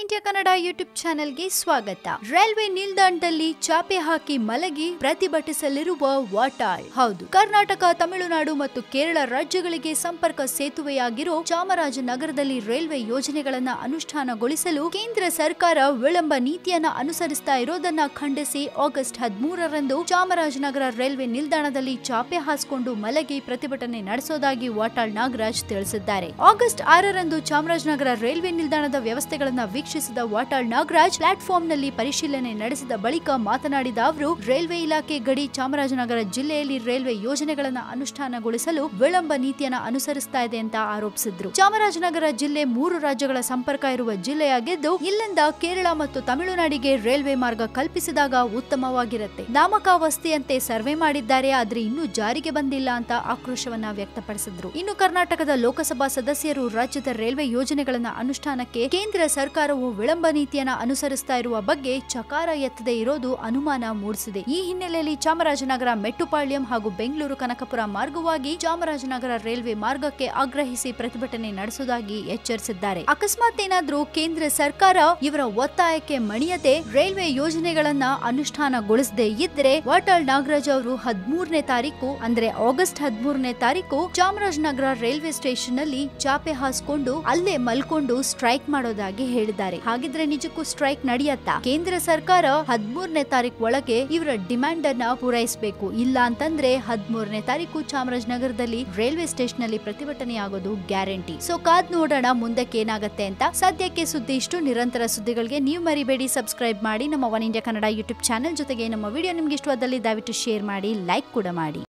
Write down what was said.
India Kannada YouTube ಚಾನೆಲ್ಗೆ ಸ್ವಾಗತ. Railway ನಿಲ್ದಾಣದಲ್ಲಿ ಚಾಪೆ ಹಾಕಿ ಮಲಗಿ ಪ್ರತಿಭಟಿಸಲಿರುವ ವಾಟಾಳ್. ಹೌದು, ಕರ್ನಾಟಕ, ತಮಿಳುನಾಡು ಮತ್ತು ಕೇರಳ ರಾಜ್ಯಗಳಿಗೆ ಸಂಪರ್ಕ ಸೇತುವೆಯಾಗಿರೋ ಚಾಮರಾಜನಗರದಲ್ಲಿ ರೈಲ್ವೆ ಯೋಜನೆಗಳನ್ನ ಅನುಷ್ಠಾನಗೊಳಿಸಲು ಕೇಂದ್ರ ಸರ್ಕಾರ ವಿಳಂಬ ನೀತಿಯನ್ನ ಅನುಸರಿಸ್ತಾ ಇರೋದನ್ನ ಖಂಡಿಸಿ ಆಗಸ್ಟ್ ಹದಿಮೂರರಂದು ಚಾಮರಾಜನಗರ ರೈಲ್ವೆ ನಿಲ್ದಾಣದಲ್ಲಿ ಚಾಪೆ ಹಾಸ್ಕೊಂಡು ಮಲಗಿ ಪ್ರತಿಭಟನೆ ನಡೆಸೋದಾಗಿ ವಾಟಾಳ್ ನಾಗರಾಜ್ ತಿಳಿಸಿದ್ದಾರೆ. ಆಗಸ್ಟ್ ಆರರಂದು ಚಾಮರಾಜನಗರ ರೈಲ್ವೆ ನಿಲ್ದಾಣದ ವ್ಯವಸ್ಥೆಗಳನ್ನ ವೀಕ್ಷಿಸಿದ ವಾಟಾಳ್ ನಾಗರಾಜ್ ಪ್ಲಾಟ್ಫಾರ್ಮ್ನಲ್ಲಿ ಪರಿಶೀಲನೆ ನಡೆಸಿದ ಬಳಿಕ ಮಾತನಾಡಿದ ಅವರು, ರೈಲ್ವೆ ಇಲಾಖೆ ಗಡಿ ಚಾಮರಾಜನಗರ ಜಿಲ್ಲೆಯಲ್ಲಿ ರೈಲ್ವೆ ಯೋಜನೆಗಳನ್ನು ಅನುಷ್ಠಾನಗೊಳಿಸಲು ವಿಳಂಬ ನೀತಿಯನ್ನು ಅನುಸರಿಸ್ತಾ ಇದೆ ಅಂತ ಆರೋಪಿಸಿದ್ರು. ಚಾಮರಾಜನಗರ ಜಿಲ್ಲೆ ಮೂರು ರಾಜ್ಯಗಳ ಸಂಪರ್ಕ ಇರುವ ಜಿಲ್ಲೆಯಾಗಿದ್ದು, ಇಲ್ಲಿಂದ ಕೇರಳ ಮತ್ತು ತಮಿಳುನಾಡಿಗೆ ರೈಲ್ವೆ ಮಾರ್ಗ ಕಲ್ಪಿಸಿದಾಗ ಉತ್ತಮವಾಗಿರುತ್ತೆ. ನಾಮಕಾವಸ್ಥೆಯಂತೆ ಸರ್ವೆ ಮಾಡಿದ್ದಾರೆ, ಆದ್ರೆ ಇನ್ನೂ ಜಾರಿಗೆ ಬಂದಿಲ್ಲ ಅಂತ ಆಕ್ರೋಶವನ್ನ ವ್ಯಕ್ತಪಡಿಸಿದ್ರು. ಇನ್ನು ಕರ್ನಾಟಕದ ಲೋಕಸಭಾ ಸದಸ್ಯರು ರಾಜ್ಯದ ರೈಲ್ವೆ ಯೋಜನೆಗಳನ್ನ ಅನುಷ್ಠಾನಕ್ಕೆ ಕೇಂದ್ರ ಸರ್ಕಾರವು ವಿಳಂಬ ನೀತಿಯನ್ನ ಅನುಸರಿಸ್ತಾ ಇರುವ ಬಗ್ಗೆ ಚಕಾರ ಎತ್ತದೇ ಇರೋದು ಅನುಮಾನ ಮೂಡಿಸಿದೆ. ಈ ಹಿನ್ನೆಲೆಯಲ್ಲಿ ಚಾಮರಾಜನಗರ ಮೆಟ್ಟುಪಾಳ್ಯಂ ಹಾಗೂ ಬೆಂಗಳೂರು ಕನಕಪುರ ಮಾರ್ಗವಾಗಿ ಚಾಮರಾಜನಗರ ರೈಲ್ವೆ ಮಾರ್ಗಕ್ಕೆ ಆಗ್ರಹಿಸಿ ಪ್ರತಿಭಟನೆ ನಡೆಸುವುದಾಗಿ ಎಚ್ಚರಿಸಿದ್ದಾರೆ. ಅಕಸ್ಮಾತ್ ಏನಾದ್ರೂ ಕೇಂದ್ರ ಸರ್ಕಾರ ಇವರ ಒತ್ತಾಯಕ್ಕೆ ಮಣಿಯದೆ ರೈಲ್ವೆ ಯೋಜನೆಗಳನ್ನ ಅನುಷ್ಠಾನಗೊಳಿಸದೇ ಇದ್ರೆ ವಾಟಾಳ್ ನಾಗರಾಜ್ ಅವರು ಹದಿಮೂರನೇ ತಾರೀಕು, ಅಂದ್ರೆ ಆಗಸ್ಟ್ ಹದಿಮೂರನೇ ತಾರೀಕು ಚಾಮರಾಜನಗರ ರೈಲ್ವೆ ಸ್ಟೇಷನ್ನಲ್ಲಿ ಚಾಪೆ ಹಾಸ್ಕೊಂಡು ಅಲ್ಲೇ ಮಲ್ಕೊಂಡು ಸ್ಟ್ರೈಕ್ ಮಾಡೋದಾಗಿ ಹೇಳಿದ್ದಾರೆ. ಹಾಗಿದ್ರೆ ನಿಜಕ್ಕೂ ಸ್ಟ್ರೈಕ್ ನಡೆಯತ್ತಾ? ಕೇಂದ್ರ ಸರ್ಕಾರ ಹದಿಮೂರನೇ ತಾರೀಕು ಒಳಗೆ ಇವರ ಡಿಮ್ಯಾಂಡ್ ಅನ್ನ ಪೂರೈಸಬೇಕು. ಇಲ್ಲ ಅಂತಂದ್ರೆ ಹದಿಮೂರನೇ ತಾರೀಕು ಚಾಮರಾಜನಗರದಲ್ಲಿ ರೈಲ್ವೆ ಸ್ಟೇಷನ್ನಲ್ಲಿ ಪ್ರತಿಭಟನೆ ಆಗೋದು ಗ್ಯಾರಂಟಿ. ಸೊ, ಕಾದ್ ನೋಡೋಣ ಮುಂದಕ್ಕೆ ಏನಾಗುತ್ತೆ ಅಂತ. ಸದ್ಯಕ್ಕೆ ಸುದ್ದಿ ಇಷ್ಟು. ನಿರಂತರ ಸುದ್ದಿಗಳಿಗೆ ನೀವು ಮರಿಬೇಡಿ. ಸಬ್ಸ್ಕ್ರೈಬ್ ಮಾಡಿ ನಮ್ಮ one India Kannada YouTube channel ಜೊತೆಗೆ ನಮ್ಮ ವಿಡಿಯೋ ನಿಮ್ಗೆ ಇಷ್ಟವಾದಲ್ಲಿ ದಯವಿಟ್ಟು ಶೇರ್ ಮಾಡಿ, ಲೈಕ್ ಕೂಡ ಮಾಡಿ.